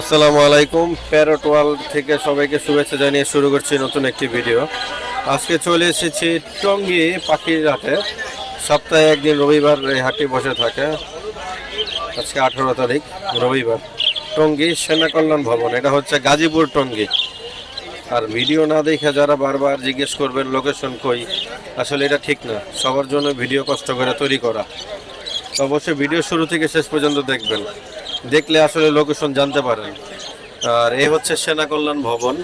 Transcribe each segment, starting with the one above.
আসসালামু আলাইকুম। Parrot world থেকে সবাইকে শুভেচ্ছা জানিয়ে শুরু করছি নতুন একটি ভিডিও। আজকে চলে এসেছি টঙ্গী পাখির হাটে। সপ্তাহে একদিন রবিবার এই হাটটি বসে থাকে। আজকে আঠারো তারিখ, রবিবার। টঙ্গী সেনা কল্যাণ ভবন, এটা হচ্ছে গাজীপুর টঙ্গী। আর ভিডিও না দেখে যারা বারবার জিজ্ঞেস করবেন, লোকেশন কই? আসলে এটা ঠিক না। সবার জন্য ভিডিও কষ্ট করে তৈরি করা। অবশ্যই ভিডিও শুরু থেকে শেষ পর্যন্ত দেখবেন। দেখলে আসলে লোকেশন জানতে পারেন। আর এই হচ্ছে সেনা কল্যাণ ভবন।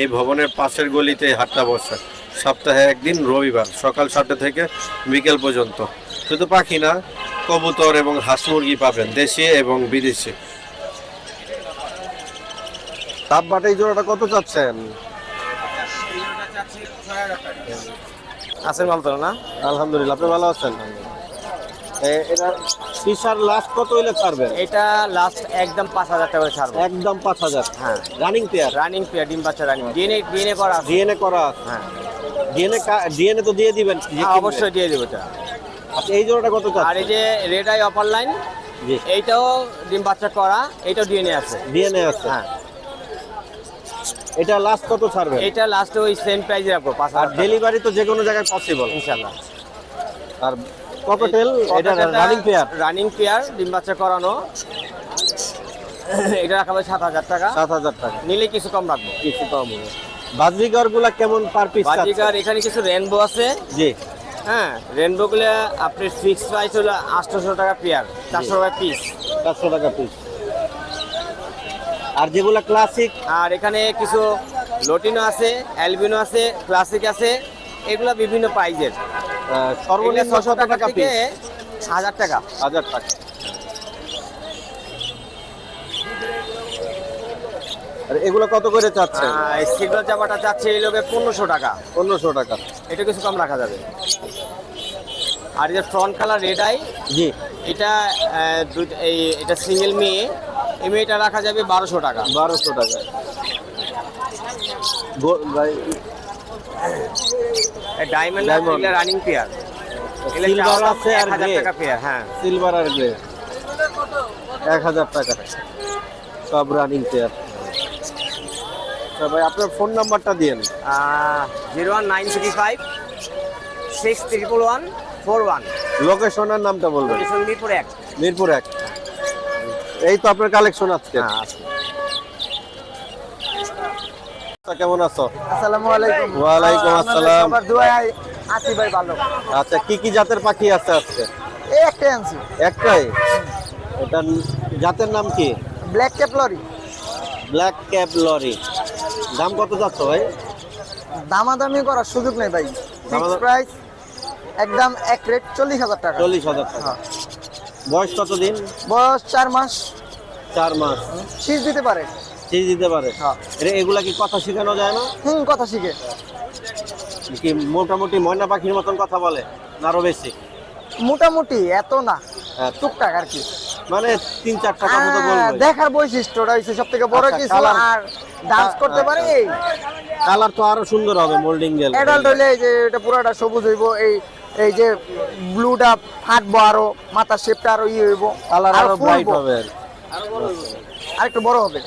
এই ভবনের পাশের গলিতে হাটটা বসে। সপ্তাহে একদিন রবিবার সকাল সাতটা থেকে বিকেল পর্যন্ত। শুধু পাখি না কবুতর এবং হাঁস মুরগি পাবেন দেশে এবং বিদেশে। তাপ বাটাই জোড়াটা কত চাচ্ছেন? আছেন ভালো না? আলহামদুলিল্লাহ আপনি ভালো আছেন? এটা ফিশার লাস্ট কত হইলে ছাড়বেন? এটা লাস্ট একদম পাঁচ হাজার টাকা ছাড়বো। একদম পাঁচ হাজার। হ্যাঁ। রানিং পেয়ার রানিং পেয়ার ডিম বাচ্চা রানিং ডিএনএ ডিএনএ করা। ডিএনএ করা হ্যাঁ। ডিএনএ ডিএনএ তো দিয়ে দিবেন। হ্যাঁ, অবশ্যই দিয়ে দেবো এটা। আচ্ছা এই জোড়াটা কত আর এই যে রেড আই অপার লাইন এইটাও ডিম বাচ্চা করা এইটাও ডিএনএ আছে। ডিএনএ আছে। হ্যাঁ। এটা লাস্ট কত ছাড়বেন? এইটা লাস্টে ওই সেম প্রাইজে রাখব আর হাজার ডেলিভারি তো যে কোনো জায়গায় পসিবল ইনশাল্লাহ আর ককটেল এটা রানিং পেয়ার রানিং পেয়ার ডিম বাচ্চা করানো। এটা রাখা হবে সাত হাজার টাকা। সাত হাজার টাকা। নিলে কিছু কম রাখব। কিছু কম হবে। বাজরিগরগুলা কেমন পার পিস বাজিকার এখানে কিছু রেনবো আছে। জি। হ্যাঁ রেনবো গুলো আপনার ফিক্স প্রাইস হলো আটশোশো টাকা পেয়ার চারশো টাকা পিস চারশো টাকা পিস আর যেগুলা ক্লাসিক আর এখানে কিছু লটিনো আছে অ্যালবিনো আছে ক্লাসিক আছে এগুলো বিভিন্ন প্রাইজের সর্বনিম্ন ছশো টাকা থেকে হাজার টাকা? হাজার টাকা। আর এগুলো কত করে চাচ্ছেন সিগনাল জামাটা চাচ্ছে এই লোকে পনেরোশো টাকা। পনেরোশো টাকা। এটা কিছু কম রাখা যাবে। আর যে ফ্রন্ট কালার রেড আই জি। এটা এই এটা সিঙ্গেল মেয়ে। এই মেয়েটা রাখা যাবে বারোশো টাকা। বারোশো টাকা। ভাই- diamond Diamond। Running pair Silver আছে আর। টাকা পেয়ার হ্যাঁ। সিলভার আর গ্রে এক হাজার টাকা। সব রানিং পেয়ার ভাই আপনার ফোন নাম্বারটা দিন zero one nine three five six triple one four one লোকেশনের নামটা বলবেন। মিরপুর এক। মিরপুর এক। এই তো আপনার কালেকশন আজকে। হ্যাঁ আছে। তা কেমন আছো? আসসালামু আলাইকুম। ওয়ালাইকুম আসসালাম। সবার দোয়ায় আছি ভাই ভালো। আচ্ছা কি কি জাতের পাখি আছে আজকে? এই একটাই আনছি। একটাই? এটা জাতের নাম কি? Black cap lory. Black cap lory দাম কত যাচ্ছে ভাই? দামাদামি করার সুযোগ নেই ভাই। ফিক্স প্রাইস একদম এক রেট চল্লিশ হাজার টাকা। চল্লিশ হাজার টাকা। হ্যাঁ। বয়স কত দিন বয়স চার মাস। চার মাস। শীষ দিতে পারে। চিজ দিতে পারে। হ্যাঁ। এগুলা কি কথা শেখানো যায় না? হুম কথা শিখে। কি মোটামুটি ময়না পাখির মতন কথা বলে না আরও বেশি? মোটামুটি এত না। হ্যাঁ, টুকটাক আর কি। মানে তিন চার টাকা মতো আহ, দেখার বৈশিষ্ট্যটা হচ্ছে সব থেকে বড় আচ্ছা, কিছু আর ডান্স করতে পারে এই। কালার তো আরও সুন্দর হবে মোল্ডিং গেল। অ্যাডাল্ট হইলে এই যে এটা পুরোটা সবুজ হইব এই এই যে ব্লুটা ফাটবো আরও মাথার শেপটা আরও ইয়ে হইব। কালার আরও। ব্রাইট হবে আর কি। আর একটু বড় হবে।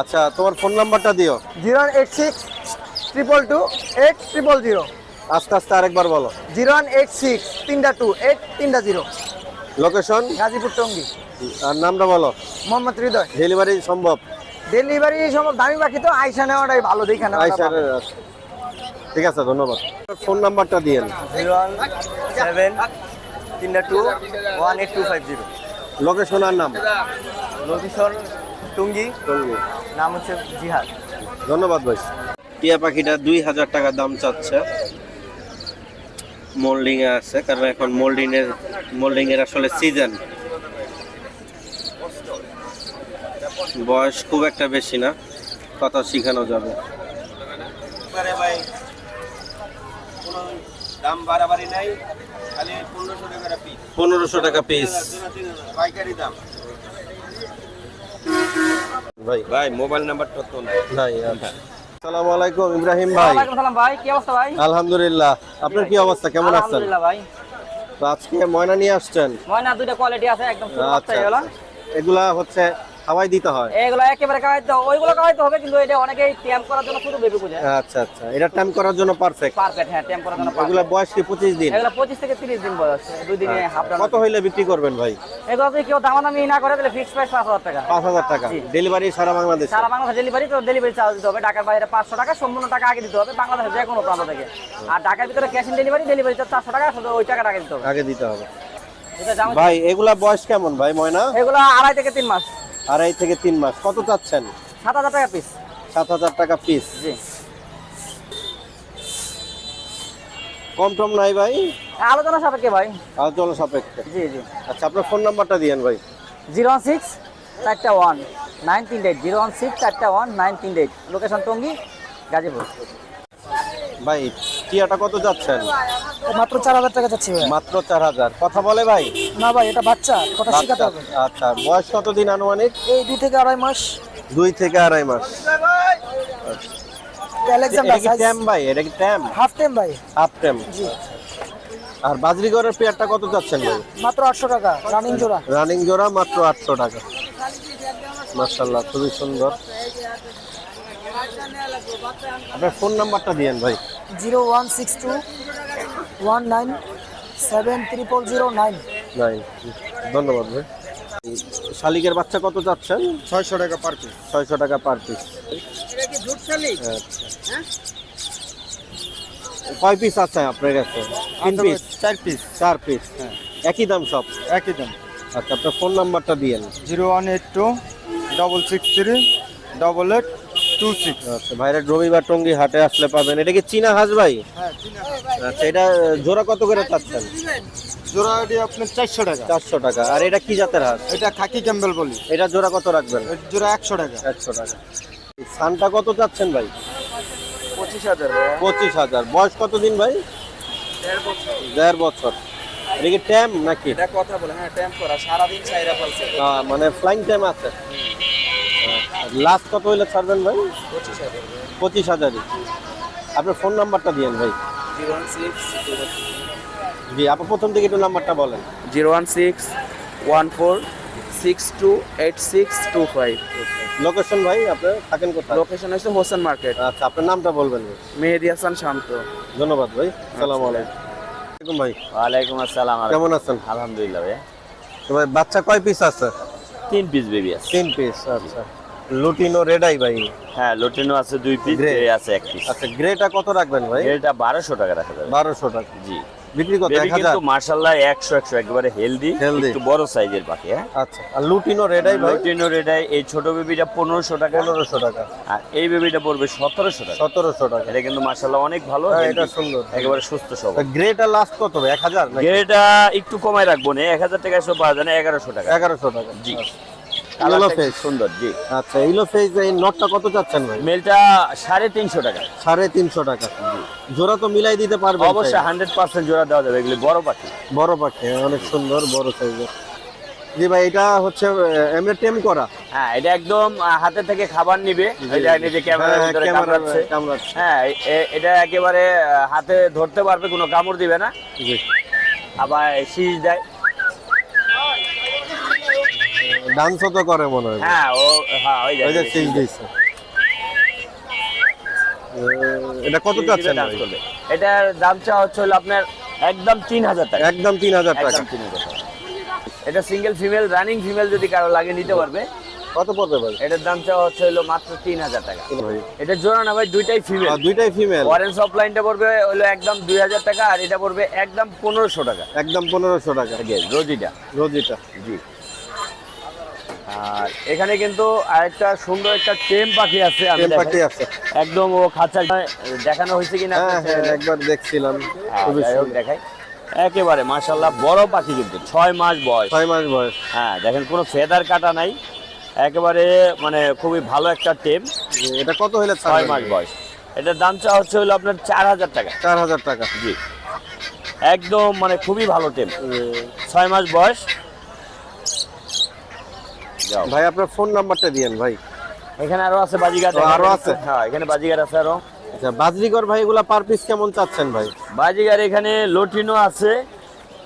আচ্ছা তোমার ফোন নাম্বারটা দিও। Zero eight six triple two eight triple zero. আস্তে আস্তে আরেকবার বলো। জিরো ওয়ান এইট সিক্স তিনটা টু এইট তিনটা জিরো। লোকেশন গাজীপুর টঙ্গি। আর নামটা বলো। মোহাম্মদ হৃদয়। ডেলিভারি সম্ভব? ডেলিভারি সম্ভব দামি বাকি তো আইসা নেওয়াটাই ভালো দেখে আইসার ভালো। ঠিক আছে ধন্যবাদ। ফোন নাম্বারটা দিয়েন জিরো ওয়ান সেভেন তিনটা two one eight two five zero. Location আর নাম? লোকেশন টুঙ্গি। নাম হচ্ছে জিহাদ। ধন্যবাদ ভাই। টিয়া পাখিটা দুই হাজার টাকা দাম চাচ্ছে। মোল্ডিং এ আছে কারণ এখন মোল্ডিং এর মোল্ডিং এর আসলে সিজন বয়স খুব একটা বেশি না কথা শিখানো যাবে। দাম বাড়াবাড়ি নাই খালি পনেরোশো টাকা পিস পনেরোশো টাকা পিস পাইকারি দাম। ভাই। ভাই মোবাইল নাম্বারটা তো নাই। আসসালামু আলাইকুম ইব্রাহিম ভাই। সালাম ভাই কি অবস্থা ভাই? আলহামদুলিল্লাহ। আপনার কি অবস্থা? কেমন আছেন? ভাই। তো আজকে ময়না নিয়ে আসছেন। ময়না দুইটা কোয়ালিটি আছে একদম আচ্ছা আচ্ছা। এগুলা হচ্ছে হাওয়াই দিতে হয়। এগুলো একেবারে ওইগুলো খাওয়াইতে হবে কিন্তু এটা অনেকেই ট্যাম করার জন্য শুধু বেবি বুঝে আচ্ছা আচ্ছা। এটা টাইম করার জন্য পারফেক্ট পারফেক্ট হ্যাঁ ট্যাম করার জন্য এগুলা বয়স কি পঁচিশ দিন? এগুলো পঁচিশ থেকে তিরিশ দিন বয়স। দুই দিনে হাফ কত হইলে বিক্রি করবেন ভাই? এগুলো যদি কেউ দামাদামি না করে তাহলে প্রাইস পাঁচ হাজার টাকা। পাঁচ হাজার টাকা। ডেলিভারি সারা বাংলাদেশ? সারা বাংলাদেশ ডেলিভারি তো ডেলিভারি চার্জ দিতে হবে। ঢাকার বাইরে পাঁচশো টাকা সম্পূর্ণ টাকা আগে দিতে হবে। বাংলাদেশের যে কোনো প্রান্ত থেকে। আর ঢাকার ভিতরে cash on delivery delivery charge চারশো টাকা শুধু ওই টাকাটা আগে দিতে হবে। আগে দিতে হবে। ভাই এগুলা বয়স কেমন ভাই ময়না? এগুলা আড়াই থেকে তিন মাস। আড়াই থেকে তিন মাস। কত চাচ্ছেন? সাত হাজার টাকা পিস সাত হাজার টাকা পিস জি। কম টম নাই ভাই? আলোচনা সাপেক্ষে ভাই। আলোচনা সাপেক্ষে। জি জি। আচ্ছা আপনার ফোন নাম্বারটা দিয়েন ভাই। জিরো ওয়ান সিক্স চারটা ওয়ান নাইন তিন এইট জিরো ওয়ান সিক্স চারটা ওয়ান নাইন তিন এইট লোকেশন টঙ্গি গাজীপুর। ভাই টিয়াটা কত যাচ্ছেন? মাত্র চার হাজার টাকা যাচ্ছে ভাই। মাত্র চার হাজার। কথা বলে ভাই? না ভাই এটা বাচ্চা কথা শেখাতে হবে। আচ্ছা বয়স কতদিন আনুমানিক? এই দুই থেকে আড়াই মাস। দুই থেকে আড়াই মাস। এটা কি ট্যাম ভাই? এটা কি ট্যাম হাফ টাইম ভাই। হাফ ট্যাম জি। আর বাজরিগরের পেয়ারটা কত যাচ্ছেন ভাই? মাত্র আটশো টাকা রানিং জোড়া। রানিং জোড়া মাত্র আটশো টাকা। মার্শাল্লাহ খুবই সুন্দর। আপনার ফোন নাম্বারটা দিয়েন ভাই। Zero one six two one nine seven triple zero nine. নাই ধন্যবাদ ভাই। শালিকের বাচ্চা কত যাচ্ছেন ছয়শো টাকা পার পিস ছয়শো টাকা পার পিস কয় পিস আছে আপনার কাছে? তিন পিস চার পিস চার পিস একই দাম সব? একই দাম। আচ্ছা আপনার ফোন নাম্বারটা দিয়েন zero one eight two double six three double eight two six আচ্ছা ভাইরা রবিবার টঙ্গি হাটে আসলে পাবেন। এটা কি চীনা হাঁস ভাই? আচ্ছা এটা জোড়া কত করে চাচ্ছেন? জোড়াটি আপনার চারশো টাকা। চারশো টাকা। আর এটা কি জাতের হাঁস? এটা খাকি ক্যাম্বেল বলি। এটা জোড়া কত রাখবেন? জোড়া একশো টাকা। একশো টাকা। সানটা কত চাচ্ছেন ভাই? পঁচিশ হাজার পঁচিশ হাজার। বয়স কত দিন ভাই? দেড় বছর। এটা কি ট্যাম নাকি? এটা কথা বলে হ্যাঁ ট্যাম্প করা সারাদিন চাইরা ফেলছে। মানে ফ্লাইং টাইম আছে। লাস্ট কত হইলে ছাড়বেন ভাই? পঁচিশ হাজার হাজারই। আপনার ফোন নাম্বারটা দিয়েন ভাই। জি আপনার প্রথম থেকে একটু নাম্বারটা বলেন। Zero one six one four six two eight six two five. Location ভাই আপনি থাকেন কোথায়? লোকেশন হচ্ছে হোসেন মার্কেট আচ্ছা আপনার নামটা বলবেন ভাই। মেহেদি হাসান শান্ত। ধন্যবাদ ভাই সালাম আলাইকুম। ভাই। ওয়ালাইকুম আসসালাম কেমন আছেন? আলহামদুলিল্লাহ ভাইয়া তো ভাই বাচ্চা কয় পিস আছে? তিন পিস বেবি আছে। তিন পিস আচ্ছা। লুটিনো রেডাই ভাই। হ্যাঁ লোটিনো আছে দুই পিস গ্রে আছে এক পিস আচ্ছা গ্রেটা কত রাখবেন ভাই? এটা বারোশো টাকা রাখা যাবে। বারোশো টাকা। জি। বিক্রি এক বেবি হাজার? কিন্তু মার্শাল্লাহ একশো একশো একেবারে হেলদি একটু বড় সাইজের পাখি হ্যাঁ? আচ্ছা আর লুটিনো রেডাই ভাই? লোটিনো রেডাই এই ছোট বেবিটা পনেরোশো টাকা। পনেরোশো টাকা। আর এই বেবিটা পড়বে সতেরোশো টাকা। সতেরোশো টাকা। এটা কিন্তু মার্শাল্লাহ অনেক ভালো হ্যাঁ, এটা সুন্দর। একেবারে সুস্থ সবল গ্রেটা লাস্ট কত ভাই? এক হাজার গ্রেটা একটু কমায় রাখব না এক হাজার টাকা এসব পাওয়া যায় না এগারোশো টাকা। এগারোশো টাকা। জি। ইয়েলো সুন্দর জি। আচ্ছা এই নটটা কত চাচ্ছেন ভাই? মেলটা টাকা। সাড়ে তিনশো টাকা জোড়া তো মিলাই দিতে পারবে অবশ্যই জোড়া দেওয়া যাবে এগুলি বড় পাখি। বড় পাখি অনেক সুন্দর বড় সাইজের জি ভাই এটা হচ্ছে এমনি টেম করা? হ্যাঁ এটা একদম হাতে থেকে খাবার নিবে এটা নিজে ক্যামেরার হ্যাঁ, ভিতরে কামড়াচ্ছে। হ্যাঁ এটা একেবারে হাতে ধরতে পারবে কোনো কামড় দিবে না। জি। আবার শীষ দেয়। ডান্সও তো করে মনে হয়। হ্যাঁ ও হ্যাঁ ওই যে দিচ্ছে এটা কত চাচ্ছেন। এটার দাম চা হচ্ছে আপনার একদম তিন হাজার টাকা। একদম তিন হাজার টাকা। তিন হাজার এটা সিঙ্গেল ফিমেল রানিং ফিমেল যদি কারও লাগে নিতে পারবে। কত পড়বে ভাই? এটার দাম চা হচ্ছে হলো মাত্র তিন হাজার টাকা। এটা জোড়া না ভাই দুইটাই ফিমেল দুইটাই ফিমেল অরেঞ্জ অফলাইনটা পড়বে হলো একদম দুই হাজার টাকা আর এটা পড়বে একদম পনেরোশো টাকা। একদম পনেরোশো টাকা। রোজিটা। রোজিটা। জি। আর এখানে কিন্তু আরেকটা সুন্দর একটা টেম পাখি আছে টেম পাখি আছে। একদম ও খাঁচা দেখানো হয়েছে কিনা হ্যাঁ হ্যাঁ একবার দেখছিলাম। হ্যাঁ, দেখাই। একেবারে মাশাল্লাহ বড় পাখি কিন্তু ছয় মাস বয়স। ছয় মাস বয়স। হ্যাঁ দেখেন কোনো ফেদার কাটা নাই। একেবারে মানে খুবই ভালো একটা টেম। এটা কত হলে ছয় মাস বয়স। এটার দাম চা হচ্ছে হলো আপনার চার হাজার টাকা। চার হাজার টাকা। জি। একদম মানে খুবই ভালো টেম। ছয় মাস বয়স। ভাই আপনার ফোন নাম্বারটা দিয়েন ভাই। এখানে আরও আছে বাজিগার আরও আছে? হ্যাঁ এখানে বাজিগার আছে আরও। আচ্ছা বাজরিগর ভাই এগুলা পার পিস কেমন চাচ্ছেন ভাই? বাজিগার এখানে লটিনো আছে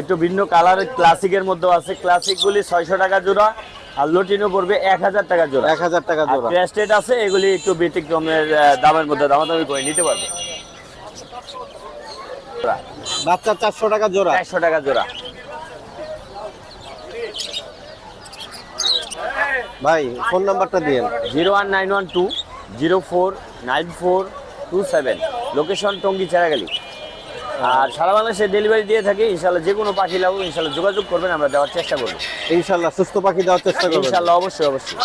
একটু ভিন্ন কালারের ক্লাসিকের মধ্যেও আছে। ক্লাসিকগুলি ছয়শো টাকা জোড়া আর লটিনো পড়বে এক হাজার টাকা জোড়া। এক হাজার টাকা জোড়া। ক্রেস্টেড আছে এগুলি একটু ব্যতিক্রমের দামের মধ্যে দামাদামি করে নিতে পারবে। বাচ্চা চারশো টাকা জোড়া। একশো টাকা জোড়া। ভাই ফোন নাম্বারটা দিয়ে zero one nine one two zero four nine four two seven. Location Tongi Cheragali. আর সারা বাংলাদেশে ডেলিভারি দিয়ে থাকি ইনশাল্লাহ যে কোনো পাখি লাগবে ইনশাল্লাহ যোগাযোগ করবেন আমরা দেওয়ার চেষ্টা করব। ইনশাল্লাহ সুস্থ পাখি দেওয়ার চেষ্টা করব ইনশাল্লাহ অবশ্যই অবশ্যই।